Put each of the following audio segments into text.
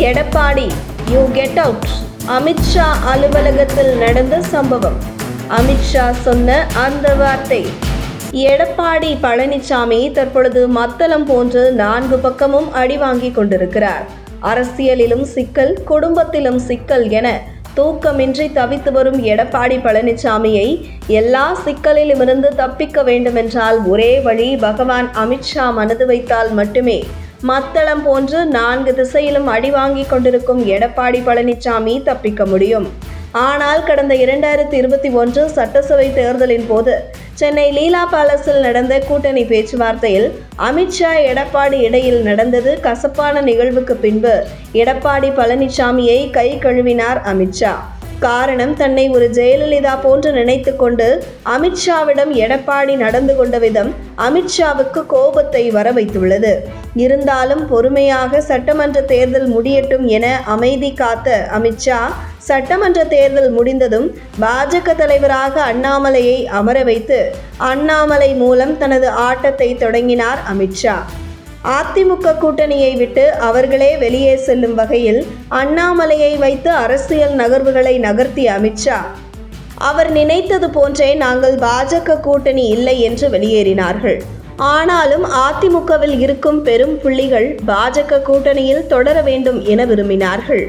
Edappadi you get out Amit Shah அலுவலகத்தில் நடந்த சம்பவம். அமித்ஷா சொன்ன அந்த வார்த்தை. எடப்பாடி பழனிசாமி தற்பொழுது மத்தளம் போன்று நான்கு பக்கமும் அடி வாங்கி கொண்டிருக்கிறார். அரசியலிலும் சிக்கல் குடும்பத்திலும் சிக்கல் என தூக்கமின்றி தவித்து வரும் எடப்பாடி பழனிசாமியை எல்லா சிக்கலிலுமிருந்து தப்பிக்க வேண்டுமென்றால் ஒரே வழி பகவான் அமித்ஷா மனது வைத்தால் மட்டுமே. மத்தளம் போன்று நான்கு திசையிலும் அடி கொண்டிருக்கும் எடப்பாடி பழனிசாமி தப்பிக்க முடியும். ஆனால் கடந்த இரண்டாயிரத்தி இருபத்தி ஒன்று சட்டசபை தேர்தலின் போது சென்னை லீலா பேலஸில் நடந்த கூட்டணி பேச்சுவார்த்தையில் அமித்ஷா எடப்பாடி இடையில் நடந்தது கசப்பான நிகழ்வுக்கு பின்பு எடப்பாடி பழனிசாமியை கை கழுவினார் அமித்ஷா காரணம் தன்னை ஒரு ஜெயலலிதா போன்று நினைத்து கொண்டு அமித்ஷாவிடம் எடப்பாடி நடந்து கொண்ட விதம் அமித்ஷாவுக்கு கோபத்தை வர வைத்துள்ளது. இருந்தாலும் பொறுமையாக சட்டமன்ற தேர்தல் முடியட்டும் என அமைதி காத்த அமித்ஷா சட்டமன்ற தேர்தல் முடிந்ததும் பாஜக தலைவராக அண்ணாமலையை அமர வைத்து அண்ணாமலை மூலம் தனது ஆட்டத்தை தொடங்கினார் அமித்ஷா அதிமுக கூட்டணியை விட்டு அவர்களே வெளியே செல்லும் வகையில் அண்ணாமலையை வைத்து அரசியல் நகர்வுகளை நகர்த்திய அமித்ஷா. அவர் நினைத்தது போன்றே நாங்கள் பாஜக கூட்டணி இல்லை என்று வெளியேறினார்கள். ஆனாலும் அதிமுகவில் இருக்கும் பெரும் புள்ளிகள் பாஜக கூட்டணியில் தொடர வேண்டும் என விரும்பினார்கள்.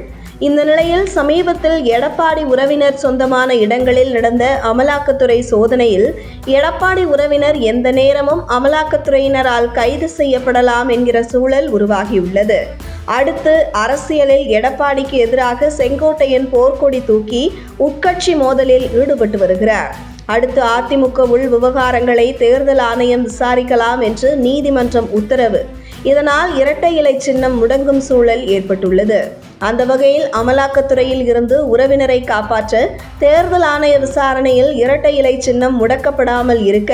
இந்த நிலையில் சமீபத்தில் எடப்பாடி உறவினர் சொந்தமான இடங்களில் நடந்த அமலாக்கத்துறை சோதனையில் எடப்பாடி உறவினர் எந்த நேரமும் அமலாக்கத்துறையினரால் கைது செய்யப்படலாம் என்கிற சூழல் உருவாகியுள்ளது. அடுத்து அரசியலில் எடப்பாடிக்கு எதிராக செங்கோட்டையன் போர்க்கொடி தூக்கி உட்கட்சி மோதலில் ஈடுபட்டு வருகிறார். அடுத்து அதிமுக உள் விவகாரங்களை தேர்தல் ஆணையம் விசாரிக்கலாம் என்று நீதிமன்றம் உத்தரவு. இதனால் இரட்டை இலை சின்னம் முடங்கும் சூழல் ஏற்பட்டுள்ளது. அந்த வகையில் அமலாக்கத்துறையில் இருந்து உறவினரை காப்பாற்ற தேர்தல் ஆணைய விசாரணையில் இரட்டை இலை சின்னம் முடக்கப்படாமல் இருக்க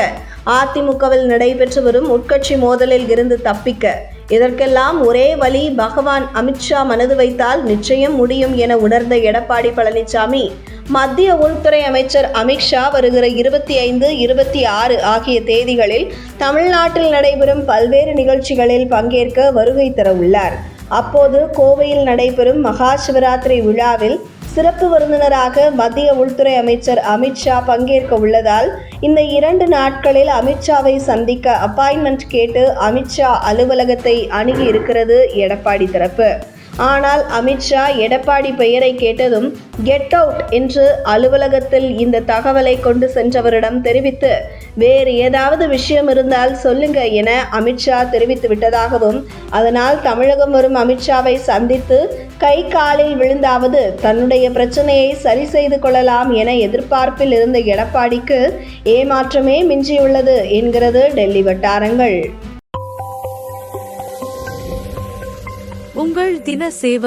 அதிமுகவில் நடைபெற்று வரும் உட்கட்சி மோதலில் இருந்து தப்பிக்க. இதற்கெல்லாம் ஒரே வழி பகவான் அமித்ஷா மனது வைத்தால் நிச்சயம் முடியும் என உணர்ந்த எடப்பாடி பழனிசாமி மத்திய உள்துறை அமைச்சர் அமித்ஷா வருகிற இருபத்தி ஐந்து இருபத்தி ஆறு ஆகிய தேதிகளில் தமிழ்நாட்டில் நடைபெறும் பல்வேறு நிகழ்ச்சிகளில் பங்கேற்க வருகை தர உள்ளார் அப்போது கோவையில் நடைபெறும் மகா சிவராத்திரி விழாவில் சிறப்பு விருந்தினராக மத்திய உள்துறை அமைச்சர் அமித்ஷா பங்கேற்க உள்ளதால் இந்த இரண்டு நாட்களில் அமித்ஷாவை சந்திக்க அப்பாயின்மெண்ட் கேட்டு அமித்ஷா அலுவலகத்தை அணுகி இருக்கிறது எடப்பாடி தரப்பு. ஆனால் அமித்ஷா எடப்பாடி பெயரை கேட்டதும் கெட் அவுட் என்று அலுவலகத்தில் இந்த தகவலை கொண்டு சென்றவரிடம் தெரிவித்து வேறு ஏதாவது விஷயம் இருந்தால் சொல்லுங்க என அமித்ஷா தெரிவித்து விட்டதாகவும் அதனால் தமிழகம் வரும் அமித்ஷாவை சந்தித்து கை காலில் விழுந்தாவது தன்னுடைய பிரச்சனையை சரி செய்து கொள்ளலாம் என எதிர்பார்ப்பில் இருந்த எடப்பாடிக்கு ஏமாற்றமே மிஞ்சியுள்ளது என்கிறது டெல்லி வட்டாரங்கள். உங்கள் தின சேவல்